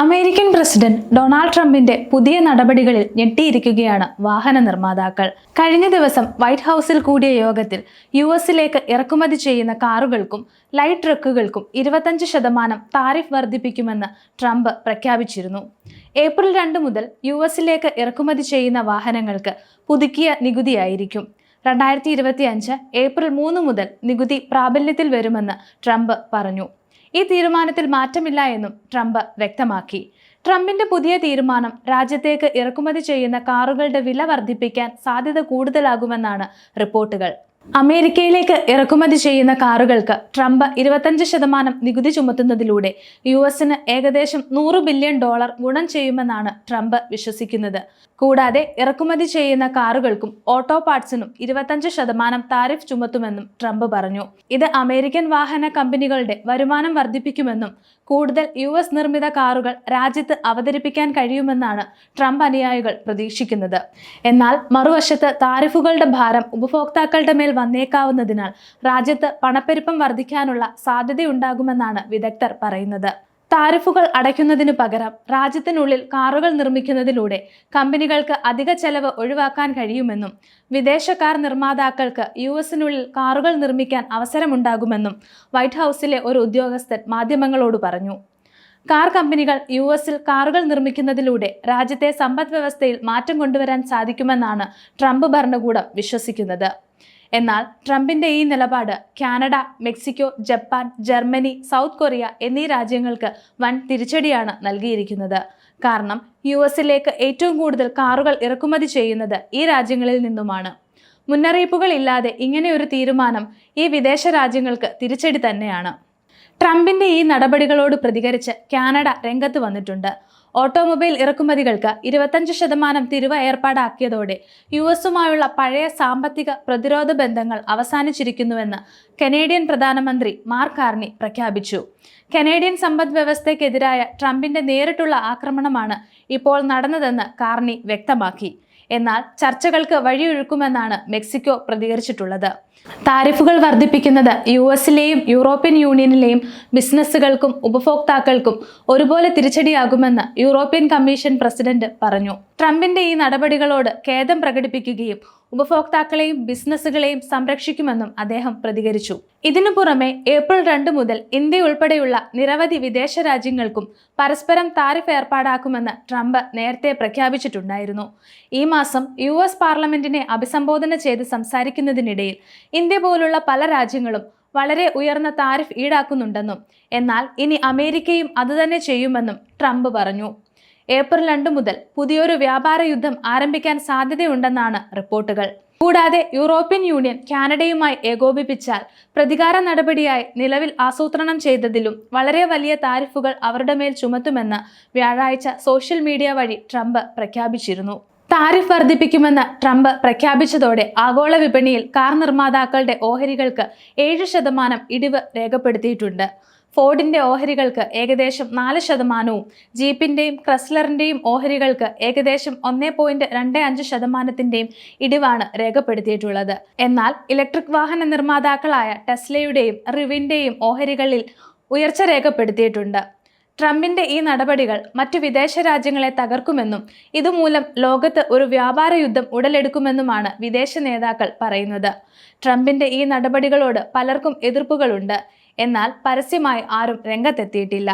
American president Donald ട്രംപിന്റെ പുതിയ നടപടികളിൽ ഞെട്ടിയിരിക്കുകയാണ് വാഹന നിർമ്മാതാക്കൾ. കഴിഞ്ഞ ദിവസം വൈറ്റ് ഹൗസിൽ കൂടിയ യോഗത്തിൽ യു എസിലേക്ക് ഇറക്കുമതി ചെയ്യുന്ന കാറുകൾക്കും ലൈറ്റ് ട്രക്കുകൾക്കും ഇരുപത്തഞ്ച് ശതമാനം താരിഫ് വർദ്ധിപ്പിക്കുമെന്ന് ട്രംപ് പ്രഖ്യാപിച്ചിരുന്നു. ഏപ്രിൽ രണ്ട് മുതൽ യു എസിലേക്ക് ഇറക്കുമതി ചെയ്യുന്ന വാഹനങ്ങൾക്ക് പുതുക്കിയ നികുതിയായിരിക്കും. രണ്ടായിരത്തി ഇരുപത്തി അഞ്ച് ഏപ്രിൽ മൂന്ന് മുതൽ നികുതി പ്രാബല്യത്തിൽ വരുമെന്ന് ട്രംപ് പറഞ്ഞു. ഈ തീരുമാനത്തിൽ മാറ്റമില്ല എന്നും ട്രംപ് വ്യക്തമാക്കി. ട്രംപിന്റെ പുതിയ തീരുമാനം രാജ്യത്തേക്ക് ഇറക്കുമതി ചെയ്യുന്ന കാറുകളുടെ വില വർദ്ധിപ്പിക്കാൻ സാധ്യത കൂടുതലാകുമെന്നാണ് റിപ്പോർട്ടുകൾ. അമേരിക്കയിലേക്ക് ഇറക്കുമതി ചെയ്യുന്ന കാറുകൾക്ക് ട്രംപ് ഇരുപത്തഞ്ച് ശതമാനം നികുതി ചുമത്തുന്നതിലൂടെ യു എസിന് ഏകദേശം നൂറ് ബില്യൺ ഡോളർ ഗുണം ചെയ്യുമെന്നാണ് ട്രംപ് വിശ്വസിക്കുന്നത്. കൂടാതെ ഇറക്കുമതി ചെയ്യുന്ന കാറുകൾക്കും ഓട്ടോ പാർട്സിനും ഇരുപത്തഞ്ച് ശതമാനം താരിഫ് ചുമത്തുമെന്നും ട്രംപ് പറഞ്ഞു. ഇത് അമേരിക്കൻ വാഹന കമ്പനികളുടെ വരുമാനം വർദ്ധിപ്പിക്കുമെന്നും കൂടുതൽ യു എസ് നിർമ്മിത കാറുകൾ രാജ്യത്ത് അവതരിപ്പിക്കാൻ കഴിയുമെന്നാണ് ട്രംപ് അനുയായികൾ പ്രതീക്ഷിക്കുന്നത്. എന്നാൽ മറുവശത്ത് താരിഫുകളുടെ ഭാരം ഉപഭോക്താക്കളുടെ മേൽ വന്നേക്കാവുന്നതിനാൽ രാജ്യത്ത് പണപ്പെരുപ്പം വർദ്ധിക്കാനുള്ള സാധ്യതയുണ്ടാകുമെന്നാണ് വിദഗ്ധർ പറയുന്നത്. താരിഫുകൾ അടയ്ക്കുന്നതിനു പകരം രാജ്യത്തിനുള്ളിൽ കാറുകൾ നിർമ്മിക്കുന്നതിലൂടെ കമ്പനികൾക്ക് അധിക ചെലവ് ഒഴിവാക്കാൻ കഴിയുമെന്നും വിദേശ കാർ നിർമ്മാതാക്കൾക്ക് യു എസിനുള്ളിൽ കാറുകൾ നിർമ്മിക്കാൻ അവസരമുണ്ടാകുമെന്നും വൈറ്റ് ഹൗസിലെ ഒരു ഉദ്യോഗസ്ഥൻ മാധ്യമങ്ങളോട് പറഞ്ഞു. കാർ കമ്പനികൾ യു എസിൽ കാറുകൾ നിർമ്മിക്കുന്നതിലൂടെ രാജ്യത്തെ സമ്പദ് വ്യവസ്ഥയിൽ മാറ്റം കൊണ്ടുവരാൻ സാധിക്കുമെന്നാണ് ട്രംപ് ഭരണകൂടം വിശ്വസിക്കുന്നത്. എന്നാൽ ട്രംപിന്റെ ഈ നിലപാട് Canada Mexico Japan Germany South Korea എന്നീ രാജ്യങ്ങൾക്ക് വൻ തിരിച്ചടിയാണ് നൽകിയിരിക്കുന്നത്. കാരണം യു എസിലേക്ക് ഏറ്റവും കൂടുതൽ കാറുകൾ ഇറക്കുമതി ചെയ്യുന്നത് ഈ രാജ്യങ്ങളിൽ നിന്നുമാണ്. മുന്നറിയിപ്പുകൾ ഇല്ലാതെ ഇങ്ങനെയൊരു തീരുമാനം ഈ വിദേശ രാജ്യങ്ങൾക്ക് തിരിച്ചടി തന്നെയാണ്. ട്രംപിന്റെ ഈ നടപടികളോട് പ്രതികരിച്ച് കാനഡ രംഗത്ത് വന്നിട്ടുണ്ട്. ഓട്ടോമൊബൈൽ ഇറക്കുമതികൾക്ക് ഇരുപത്തഞ്ച് ശതമാനം തിരുവ ഏർപ്പാടാക്കിയതോടെ യു എസുമായുള്ള പഴയ സാമ്പത്തിക പ്രതിരോധ ബന്ധങ്ങൾ അവസാനിച്ചിരിക്കുന്നുവെന്ന് കനേഡിയൻ പ്രധാനമന്ത്രി മാർക്ക് കാർണി പ്രഖ്യാപിച്ചു. കനേഡിയൻ സമ്പദ് വ്യവസ്ഥയ്ക്കെതിരായ ട്രംപിന്റെ നേരിട്ടുള്ള ആക്രമണമാണ് ഇപ്പോൾ നടന്നതെന്ന് കാർണി വ്യക്തമാക്കി. എന്നാൽ ചർച്ചകൾക്ക് വഴിയൊഴുക്കുമെന്നാണ് മെക്സിക്കോ പ്രതികരിച്ചിട്ടുള്ളത്. താരിഫുകൾ വർദ്ധിപ്പിക്കുന്നത് യു എസിലെയും യൂറോപ്യൻ യൂണിയനിലെയും ബിസിനസ്സുകൾക്കും ഉപഭോക്താക്കൾക്കും ഒരുപോലെ തിരിച്ചടിയാകുമെന്ന് യൂറോപ്യൻ കമ്മീഷൻ പ്രസിഡന്റ് പറഞ്ഞു. ട്രംപിന്റെ ഈ നടപടികളോട് ഖേദം പ്രകടിപ്പിക്കുകയും ഉപഭോക്താക്കളെയും ബിസിനസ്സുകളെയും സംരക്ഷിക്കുമെന്നും അദ്ദേഹം പ്രതികരിച്ചു. ഇതിനു പുറമെ ഏപ്രിൽ രണ്ട് മുതൽ ഇന്ത്യ ഉൾപ്പെടെയുള്ള നിരവധി വിദേശ രാജ്യങ്ങൾക്കും പരസ്പരം താരിഫ് ഏർപ്പാടാക്കുമെന്ന് ട്രംപ് നേരത്തെ പ്രഖ്യാപിച്ചിട്ടുണ്ടായിരുന്നു. ഈ മാസം യു എസ് പാർലമെന്റിനെ അഭിസംബോധന ചെയ്ത് സംസാരിക്കുന്നതിനിടയിൽ ഇന്ത്യ പോലുള്ള പല രാജ്യങ്ങളും വളരെ ഉയർന്ന താരിഫ് ഈടാക്കുന്നുണ്ടെന്നും എന്നാൽ ഇനി അമേരിക്കയും അതുതന്നെ ചെയ്യുമെന്നും ട്രംപ് പറഞ്ഞു. ഏപ്രിൽ രണ്ട് മുതൽ പുതിയൊരു വ്യാപാര യുദ്ധം ആരംഭിക്കാൻ സാധ്യതയുണ്ടെന്നാണ് റിപ്പോർട്ടുകൾ. കൂടാതെ യൂറോപ്യൻ യൂണിയൻ കാനഡയുമായി ഏകോപിപ്പിച്ചാൽ പ്രതികാര നടപടിയായി നിലവിൽ ആസൂത്രണം ചെയ്തതിലും വളരെ വലിയ താരിഫുകൾ അവരുടെ മേൽ ചുമത്തുമെന്ന് വ്യാഴാഴ്ച സോഷ്യൽ മീഡിയ വഴി ട്രംപ് പ്രഖ്യാപിച്ചിരുന്നു. താരിഫ് വർദ്ധിപ്പിക്കുമെന്ന് ട്രംപ് പ്രഖ്യാപിച്ചതോടെ ആഗോള വിപണിയിൽ കാർ നിർമ്മാതാക്കളുടെ ഓഹരികൾക്ക് ഏഴ് ശതമാനം ഇടിവ് രേഖപ്പെടുത്തിയിട്ടുണ്ട്. ഫോർഡിന്റെ ഓഹരികൾക്ക് ഏകദേശം നാല് ശതമാനവും ജീപ്പിന്റെയും ക്രസ്ലറിന്റെയും ഓഹരികൾക്ക് ഏകദേശം ഒന്നേ പോയിന്റ് രണ്ട് അഞ്ച് ശതമാനത്തിന്റെയും ഇടിവാണ് രേഖപ്പെടുത്തിയിട്ടുള്ളത്. എന്നാൽ ഇലക്ട്രിക് വാഹന നിർമ്മാതാക്കളായ ടെസ്ലയുടെയും റിവിന്റെയും ഓഹരികളിൽ ഉയർച്ച രേഖപ്പെടുത്തിയിട്ടുണ്ട്. ട്രംപിന്റെ ഈ നടപടികൾ മറ്റു വിദേശ രാജ്യങ്ങളെ തകർക്കുമെന്നും ഇതുമൂലം ലോകത്ത് ഒരു വ്യാപാര യുദ്ധം ഉടലെടുക്കുമെന്നുമാണ് വിദേശ നേതാക്കൾ പറയുന്നത്. ട്രംപിന്റെ ഈ നടപടികളോട് പലർക്കും എതിർപ്പുകളുണ്ട്. എന്നാൽ പരസ്യമായി ആരും രംഗത്തെത്തിയിട്ടില്ല.